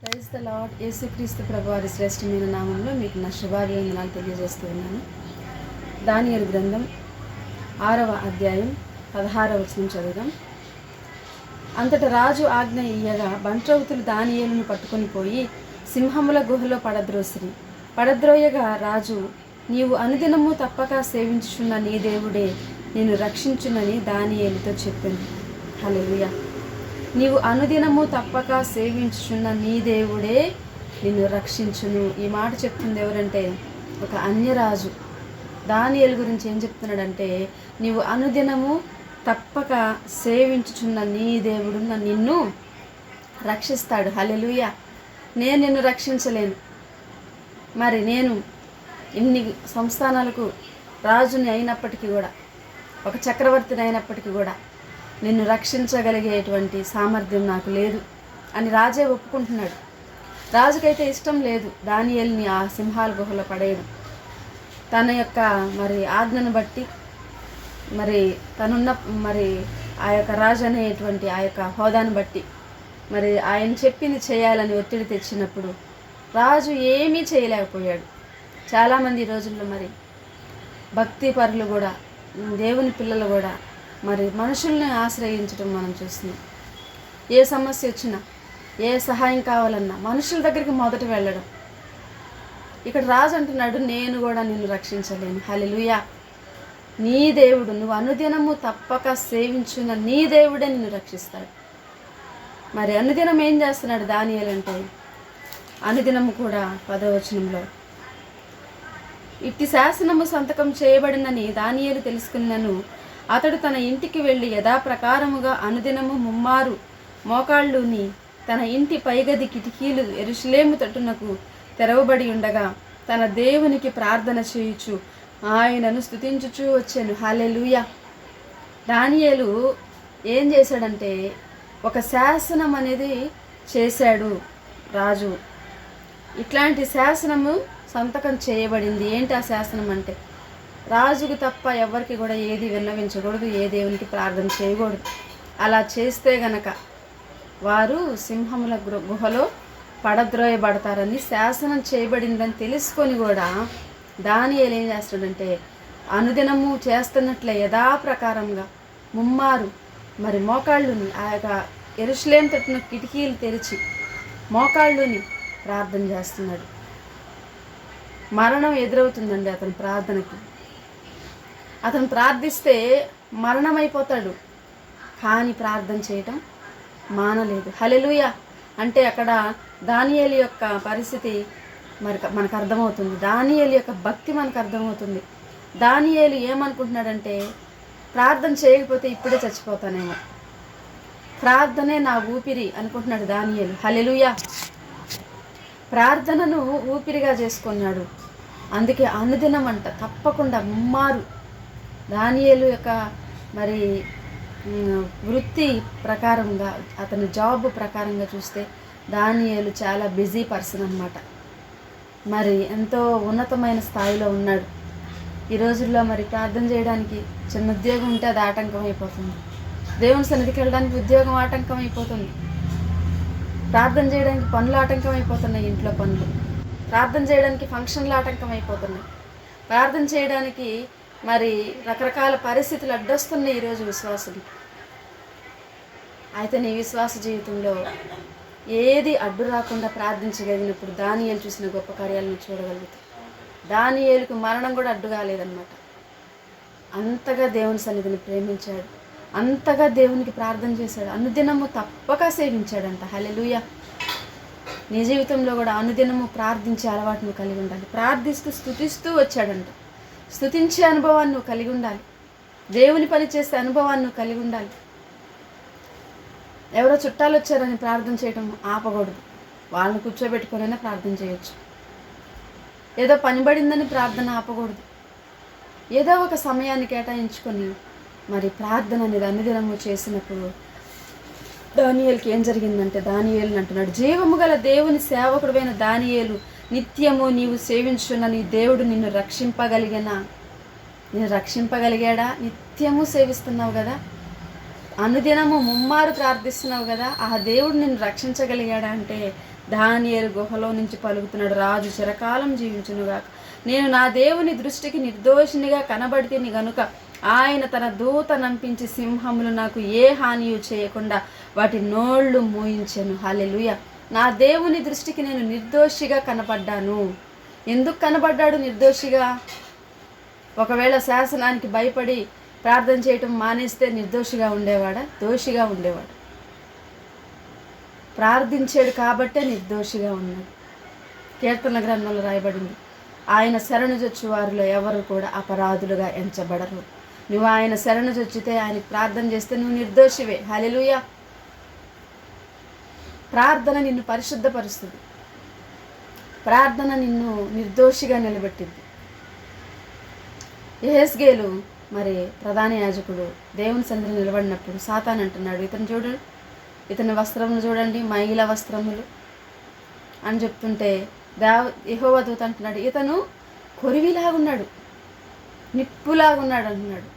Praise the lord యేసుక్రీస్తు ప్రభు వారి శ్రేష్టమైన నామంలో మీకు నా శుభాభివందనాలు తెలియజేస్తూ ఉన్నాను దానియలు గ్రంథం ఆరవ అధ్యాయం పదహారవ వచనం చదువుదాం. అంతట రాజు ఆజ్ఞ ఇయ్యగా బంట్రౌతులు దానియేలును పట్టుకొని పోయి సింహముల గుహలో పడద్రోసిరి. పడద్రోయగా రాజు నీవు అనుదినము తప్పక సేవించుచున్న నీ దేవుడే నేను రక్షించునని దానియేలుతో చెప్పింది హలో నీవు అనుదినము తప్పక సేవించుచున్న నీ దేవుడే నిన్ను రక్షించును. ఈ మాట చెప్తుంది ఎవరంటే ఒక అన్యరాజు. దానియల్ గురించి ఏం చెప్తున్నాడంటే నీవు అనుదినము తప్పక సేవించుచున్న నీ దేవుడు నిన్ను రక్షిస్తాడు. హలెలుయ నేను నిన్ను రక్షించలేను. మరి నేను ఇన్ని సంస్థానాలకు రాజుని అయినప్పటికీ కూడా ఒక చక్రవర్తిని అయినప్పటికీ కూడా నిన్ను రక్షించగలిగేటువంటి సామర్థ్యం నాకు లేదు అని రాజే ఒప్పుకుంటున్నాడు. రాజుకైతే ఇష్టం లేదు. దానియల్ని ఆ సింహాల గుహలో పడేయడం. తన యొక్క మరి ఆజ్ఞను బట్టి మరి తనున్న మరి ఆ యొక్క రాజు అనేటువంటి ఆ యొక్క హోదాను బట్టి మరి ఆయన చెప్పింది చేయాలని ఒత్తిడి తెచ్చినప్పుడు రాజు ఏమీ చేయలేకపోయాడు. చాలామంది రోజుల్లో మరి భక్తి పరులు కూడా దేవుని పిల్లలు కూడా మరి మనుషుల్ని ఆశ్రయించడం మనం చూస్తున్నాం. ఏ సమస్య వచ్చినా ఏ సహాయం కావాలన్నా మనుషుల దగ్గరికి మొదట వెళ్ళడం. ఇక్కడ రాజు అంటున్నాడు నేను కూడా నిన్ను రక్షించలేను. హల్లెలూయా. నీ దేవుడు నువ్వు అనుదినము తప్పక సేవించున్న నీ దేవుడే నిన్ను రక్షిస్తాడు. మరి అనుదినం ఏం చేస్తున్నాడు దానియాలంటే అనుదినము కూడా పదవచనంలో ఇట్టి శాసనము సంతకం చేయబడినని దానియాలు తెలుసుకున్నను అతడు తన ఇంటికి వెళ్ళి యథాప్రకారముగా అనుదినము ముమ్మారు మోకాళ్ళుని తన ఇంటి పైగది కిటికీలు ఎరుషులేము తట్టునకు తెరవబడి ఉండగా తన దేవునికి ప్రార్థన చేయుచు ఆయనను స్తుతించుచూ వచ్చాను. హాలెలుయ దానియేలు ఏం చేశాడంటే ఒక శాసనం అనేది చేశాడు రాజు. ఇట్లాంటి శాసనము సంతకం చేయబడింది. ఏంటి ఆ శాసనం అంటే రాజుకు తప్ప ఎవరికి కూడా ఏది విన్నవించకూడదు ఏ దేవునికి ప్రార్థన చేయకూడదు. అలా చేస్తే గనక వారు సింహముల గుహలో పడద్రోయబడతారని శాసనం చేయబడిందని తెలుసుకొని కూడా దానియేలు ఏం చేస్తాడంటే అనుదినము చేస్తున్నట్లే యథాప్రకారంగా ముమ్మారు. మరి మోకాళ్ళుని ఆ యొక్క ఎరుషులేం తట్టిన కిటికీలు తెరిచి మోకాళ్ళుని ప్రార్థన చేస్తున్నాడు. మరణం ఎదురవుతుందండి అతని ప్రార్థనకి. అతను ప్రార్థిస్తే మరణమైపోతాడు. కానీ ప్రార్థన చేయటం మానలేదు. హలెలుయ అంటే అక్కడ దానియేలు యొక్క పరిస్థితి మరి మనకు అర్థమవుతుంది. దానియేలు యొక్క భక్తి మనకు అర్థమవుతుంది. దానియేలు ఏమనుకుంటున్నాడంటే ప్రార్థన చేయకపోతే ఇప్పుడే చచ్చిపోతానేమో. ప్రార్థనే నా ఊపిరి అనుకుంటున్నాడు దానియేలు. హలెలుయ ప్రార్థనను ఊపిరిగా చేసుకున్నాడు. అందుకే అనుదినం అంట తప్పకుండా ముమ్మారు. దానియేలు యొక్క మరి వృత్తి ప్రకారంగా అతని జాబ్ ప్రకారంగా చూస్తే దానియేలు చాలా బిజీ పర్సన్ అన్నమాట. మరి ఎంతో ఉన్నతమైన స్థాయిలో ఉన్నాడు. ఈ రోజుల్లో మరి ప్రార్థన చేయడానికి చిన్న ఉద్యోగం ఉంటే అది ఆటంకం అయిపోతుంది. దేవుని సన్నిధికి వెళ్ళడానికి ఉద్యోగం ఆటంకం అయిపోతుంది. ప్రార్థన చేయడానికి పనులు ఆటంకం అయిపోతున్నాయి ఇంట్లో పనులు. ప్రార్థన చేయడానికి ఫంక్షన్లు ఆటంకం అయిపోతున్నాయి. ప్రార్థన చేయడానికి మరి రకరకాల పరిస్థితులు అడ్డొస్తున్నాయి ఈరోజు విశ్వాసులు. అయితే నీ విశ్వాస జీవితంలో ఏది అడ్డు రాకుండా ప్రార్థించగలిగినప్పుడు దానియలు చూసిన గొప్ప కార్యాలను చూడగలుగుతాం దానియేలుకు మరణం కూడా అడ్డు కాలేదన్నమాట. అంతగా దేవుని సన్నిధిని ప్రేమించాడు. అంతగా దేవునికి ప్రార్థన చేశాడు. అనుదినము తప్పక సేవించాడంట. హలెలుయ నీ జీవితంలో కూడా అనుదినము ప్రార్థించే అలవాటును కలిగి ఉండాలి. ప్రార్థిస్తూ స్థుతిస్తూ వచ్చాడంట. స్థుతించే అనుభవాన్ని నువ్వు కలిగి ఉండాలి. దేవుని పని చేసే అనుభవాన్ని నువ్వు కలిగి ఉండాలి. ఎవరో చుట్టాలు వచ్చారని ప్రార్థన చేయటం ఆపకూడదు. వాళ్ళని కూర్చోబెట్టుకునైనా ప్రార్థన చేయొచ్చు. ఏదో పని పడిందని ప్రార్థన ఆపకూడదు. ఏదో ఒక సమయాన్ని కేటాయించుకొని మరి ప్రార్థన అనేది అనుదినము చేసినప్పుడు దానియేలుకి ఏం జరిగిందంటే దానియేలు అంటున్నాడు జీవము గల దేవుని సేవకుడైన దానియేలు నిత్యము నీవు సేవించున్న నీ దేవుడు నిన్ను రక్షింపగలిగిన? నేను రక్షింపగలిగాడా? నిత్యము సేవిస్తున్నావు కదా? అనుదినము ముమ్మారు ప్రార్థిస్తున్నావు కదా? ఆ దేవుడు నిన్ను రక్షించగలిగాడా అంటే దానియరు గుహలో నుంచి పలుకుతున్నాడు. రాజు చిరకాలం జీవించునుగా నేను నా దేవుని దృష్టికి నిర్దోషినిగా కనబడితేని గనుక ఆయన తన దూత నంపించి సింహములు నాకు ఏ హానియు చేయకుండా వాటి నోళ్ళు మూయించెను. హల్లెలూయ. నా దేవుని దృష్టికి నేను నిర్దోషిగా కనపడ్డాను. ఎందుకు కనబడ్డాడు నిర్దోషిగా? ఒకవేళ శాసనానికి భయపడి ప్రార్థన చేయటం మానేస్తే నిర్దోషిగా ఉండేవాడా? దోషిగా ఉండేవాడు? ప్రార్థించాడు కాబట్టే నిర్దోషిగా ఉన్నాడు. కీర్తన గ్రంథంలో రాయబడింది ఆయన శరణుజొచ్చు వారిలో ఎవరు కూడా అపరాధులుగా ఎంచబడరు. నువ్వు ఆయన శరణు చొచ్చితే ఆయన ప్రార్థన చేస్తే నువ్వు నిర్దోషివే. హలెలుయా ప్రార్థన నిన్ను పరిశుద్ధపరుస్తుంది. ప్రార్థన నిన్ను నిర్దోషిగా నిలబెట్టింది. ఎహెస్గేలు మరి ప్రధాన యాజకుడు దేవుని సందులో నిలబడినప్పుడు సాతాన్ అంటున్నాడు ఇతను చూడండి ఇతని వస్త్రములు చూడండి మహిళ వస్త్రములు. అని చెప్తుంటే దేవ యెహోవా దూత అంటున్నాడు ఇతను కొరివిలాగున్నాడు నిప్పులాగున్నాడు అంటున్నాడు.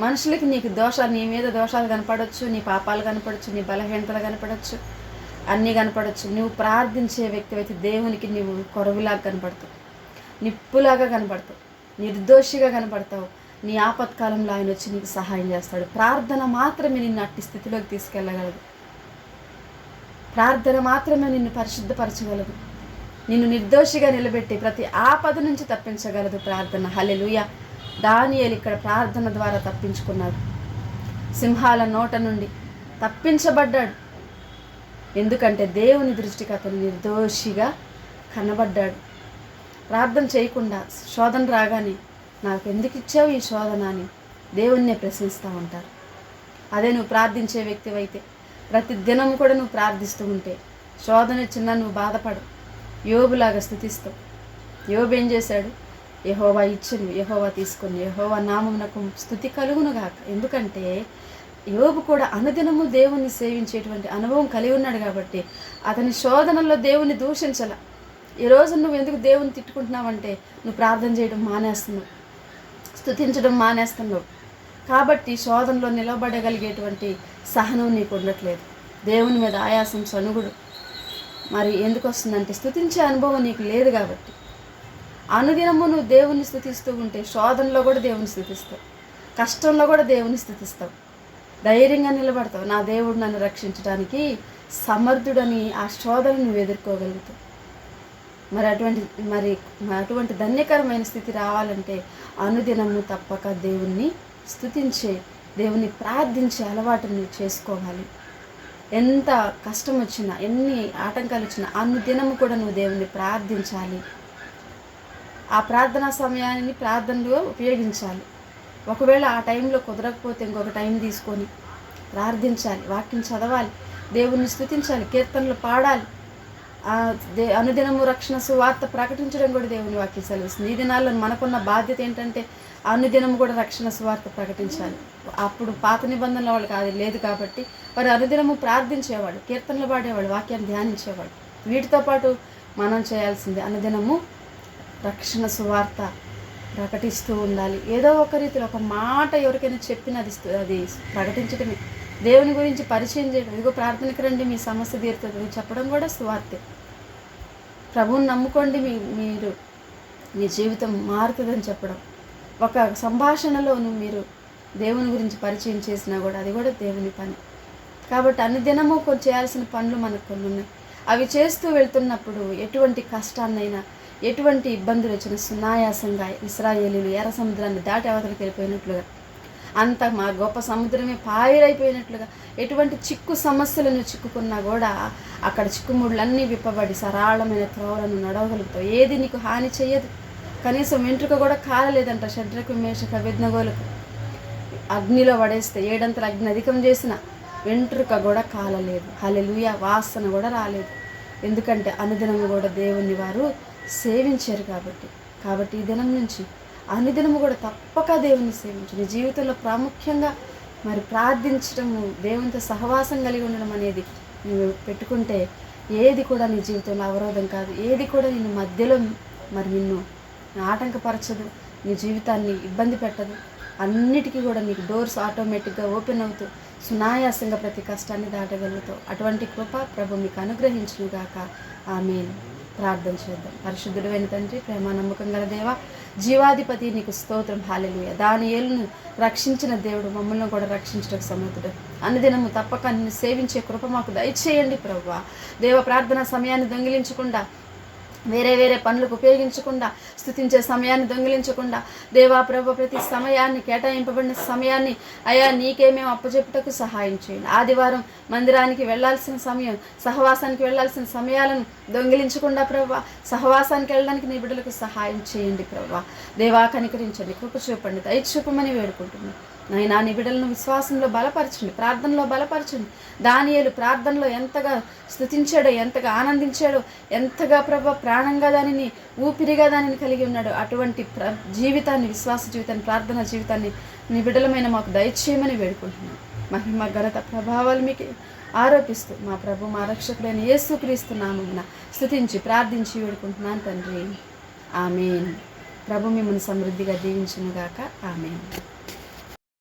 మనుషులకి నీకు దోషాలు నీ మీద దోషాలు కనపడవచ్చు నీ పాపాలు కనపడవచ్చు నీ బలహీనతలు కనపడవచ్చు అన్నీ కనపడవచ్చు నువ్వు ప్రార్థించే వ్యక్తి అయితే దేవునికి నువ్వు కొరవులాగా కనపడతావు. నిప్పులాగా కనపడతావు. నిర్దోషిగా కనపడతావు. నీ ఆపత్కాలంలో ఆయన వచ్చి నీకు సహాయం చేస్తాడు. ప్రార్థన మాత్రమే నిన్ను అట్టి స్థితిలోకి తీసుకెళ్ళగలదు. ప్రార్థన మాత్రమే నిన్ను పరిశుద్ధపరచగలదు. నిన్ను నిర్దోషిగా నిలబెట్టి ప్రతి ఆపద నుంచి తప్పించగలదు ప్రార్థన. హలెలుయ దానియలు ఇక్కడ ప్రార్థన ద్వారా తప్పించుకున్నాడు. సింహాల నోట నుండి తప్పించబడ్డాడు. ఎందుకంటే దేవుని దృష్టికి అతను నిర్దోషిగా కనబడ్డాడు. ప్రార్థన చేయకుండా శోధన రాగానే నాకు ఎందుకు ఇచ్చావు ఈ శోధన అని దేవుణ్ణే ప్రశ్నిస్తూ ఉంటారు. అదే నువ్వు ప్రార్థించే వ్యక్తివైతే ప్రతి దినం కూడా నువ్వు ప్రార్థిస్తూ ఉంటే శోధన చిన్న నువ్వు బాధపడు యోగులాగా స్థుతిస్తావు. యోబు ఏం చేశాడు? యహోవా ఇచ్చును యహోవా తీసుకుని యహోవా నామమునకు స్థుతి కలుగునుగాక ఎందుకంటే యోబు కూడా అనుదినము దేవుణ్ణి సేవించేటువంటి అనుభవం కలిగి ఉన్నాడు కాబట్టి అతని శోధనలో దేవుణ్ణి దూషించాల. ఈరోజు నువ్వు ఎందుకు దేవుని తిట్టుకుంటున్నావంటే నువ్వు ప్రార్థన చేయడం మానేస్తున్నావు. స్థుతించడం మానేస్తున్నావు. కాబట్టి శోధనలో నిలబడగలిగేటువంటి సహనం నీకు ఉండట్లేదు. దేవుని మీద ఆయాసం సనుగుడు. మరి ఎందుకు వస్తుందంటే స్థుతించే అనుభవం నీకు లేదు కాబట్టి. అనుదినము నువ్వు దేవుని స్థుతిస్తూ ఉంటే శోధనలో కూడా దేవుని స్థుతిస్తావు కష్టంలో కూడా దేవుని స్థుతిస్తావు ధైర్యంగా నిలబడతావు. నా దేవుడు నన్ను రక్షించడానికి సమర్థుడని ఆ శోధన నువ్వు ఎదుర్కోగలుగుతావు. మరి అటువంటి మరి అటువంటి ధన్యకరమైన స్థితి రావాలంటే అనుదినము తప్పక దేవుణ్ణి స్థుతించే దేవుని ప్రార్థించే అలవాటుని చేసుకోవాలి. ఎంత కష్టం వచ్చినా ఎన్ని ఆటంకాలు వచ్చినా అనుదినము కూడా నువ్వు దేవుణ్ణి ప్రార్థించాలి. ఆ ప్రార్థనా సమయాన్ని ప్రార్థనలో ఉపయోగించాలి. ఒకవేళ ఆ టైంలో కుదరకపోతే ఇంకొక టైం తీసుకొని ప్రార్థించాలి వాక్యం చదవాలి దేవుణ్ణి స్థుతించాలి కీర్తనలు పాడాలి. దే అనుదినము రక్షణ సువార్త ప్రకటించడం కూడా దేవుని వాక్యం సెలవిస్తుంది. ఈ దినాల్లో మనకున్న బాధ్యత ఏంటంటే అనుదినము కూడా రక్షణ సువార్త ప్రకటించాలి. అప్పుడు పాత నిబంధనల వాళ్ళకి అది లేదు కాబట్టి వారు అనుదినము ప్రార్థించేవాడు కీర్తనలు పాడేవాడు వాక్యాన్ని ధ్యానించేవాడు. వీటితో పాటు మనం చేయాల్సింది అనుదినము రక్షణ సువార్త ప్రకటిస్తూ ఉండాలి. ఏదో ఒక రీతిలో ఒక మాట ఎవరికైనా చెప్పిన అది అది ప్రకటించడమే దేవుని గురించి పరిచయం చేయడం ఇదిగో ప్రార్థనకి రండి మీ సమస్య తీరుతుంది. చెప్పడం కూడా స్వార్థే ప్రభువుని నమ్ముకోండి మీ మీరు. మీ జీవితం మారుతుందని చెప్పడం. ఒక సంభాషణలోను మీరు దేవుని గురించి పరిచయం చేసినా కూడా అది కూడా దేవుని పని. కాబట్టి అన్ని దినము కొన్ని చేయాల్సిన పనులు మనకు కొన్ని ఉన్నాయి. అవి చేస్తూ వెళ్తున్నప్పుడు ఎటువంటి కష్టాన్నైనా ఎటువంటి ఇబ్బందులు వచ్చిన సునాయాసంగా ఇస్రాయేలీలు ఎర్ర సముద్రాన్ని దాటి అవతలకి వెళ్ళిపోయినట్లుగా అంత మా గొప్ప సముద్రమే పాయిరైపోయినట్లుగా ఎటువంటి చిక్కు సమస్యలను చిక్కుకున్నా కూడా అక్కడ చిక్కుముళ్ళన్నీ విప్పబడి సరళమైన త్రోవలను నడవగలుగుతావు. ఏది నీకు హాని చేయదు కనీసం వెంట్రుక కూడా కాలలేదంట షడ్రకు మేషక విఘ్నగోలకు అగ్నిలో పడేస్తే ఏడంతల అగ్ని అధికం చేసిన వెంట్రుక కూడా కాలలేదు. హలెలుయ వాసన కూడా రాలేదు. ఎందుకంటే అనుదినం కూడా దేవుణ్ణి వారు సేవించారు కాబట్టి. కాబట్టి ఈ దినం నుంచి అనుదినము కూడా తప్పక దేవుని సేవించండి నీ జీవితంలో ప్రాముఖ్యంగా మరి ప్రార్థించడము దేవునితో సహవాసం కలిగి ఉండడం అనేది నువ్వు పెట్టుకుంటే ఏది కూడా నీ జీవితంలో అవరోధం కాదు. ఏది కూడా నిన్ను మధ్యలో మరి నిన్ను ఆటంకపరచదు నీ జీవితాన్ని ఇబ్బంది పెట్టదు. అన్నిటికీ కూడా నీకు డోర్స్ ఆటోమేటిక్గా ఓపెన్ అవుతూ సునాయాసంగా ప్రతి కష్టాన్ని దాటగలుగుతావు. అటువంటి కృప ప్రభు మీకు అనుగ్రహించుగాక ఆమె ప్రార్థన చేద్దాం. పరిశుద్ధుడు అయిన తండ్రి ప్రేమ నమ్మకం గల దేవ జీవాధిపతి నీకు స్తోత్రం. హాలెలుయ దాని ఏలును రక్షించిన దేవుడు మమ్మల్ని కూడా రక్షించడం సమర్థుడు అనుదినము తప్పక నిన్ను సేవించే కృప మాకు దయచేయండి ప్రభు దేవ ప్రార్థన సమయాన్ని దొంగిలించకుండా వేరే వేరే పనులకు ఉపయోగించకుండా స్థుతించే సమయాన్ని దొంగిలించకుండా దేవా ప్రభు ప్రతి సమయాన్ని కేటాయింపబడిన సమయాన్ని అయా నీకే మేము అప్పచెప్పుటకు సహాయం చేయండి. ఆదివారం మందిరానికి వెళ్ళాల్సిన సమయం సహవాసానికి వెళ్ళాల్సిన సమయాలను దొంగిలించకుండా ప్రభు సహవాసానికి వెళ్ళడానికి నీ బిడ్డలకు సహాయం చేయండి ప్రభు. దేవా కనికరించండి కృప చూపండి దయచూపమని వేడుకుంటున్నాను నాయనా నీ బిడ్డలను విశ్వాసంలో బలపరచండి ప్రార్థనలో బలపరచండి. దానియలు ప్రార్థనలో ఎంతగా స్థుతించాడో ఎంతగా ఆనందించాడో ఎంతగా ప్రభ ప్రాణంగా దానిని ఊపిరిగా దానిని కలిగి ఉన్నాడో అటువంటి ప్ర జీవితాన్ని విశ్వాస జీవితాన్ని ప్రార్థన జీవితాన్ని నీ బిడ్డలమైన మాకు దయచేయమని వేడుకుంటున్నాను మహిమ ఘనత ప్రభావాలు మీకు ఆరోపిస్తూ మా ప్రభు మా రక్షకుడైన యేసుక్రీస్తు స్థుతించి ప్రార్థించి వేడుకుంటున్నాను తండ్రి. ఆమెన్. ప్రభు మిమ్మల్ని సమృద్ధిగా దీవించునుగాక. ఆమెన్.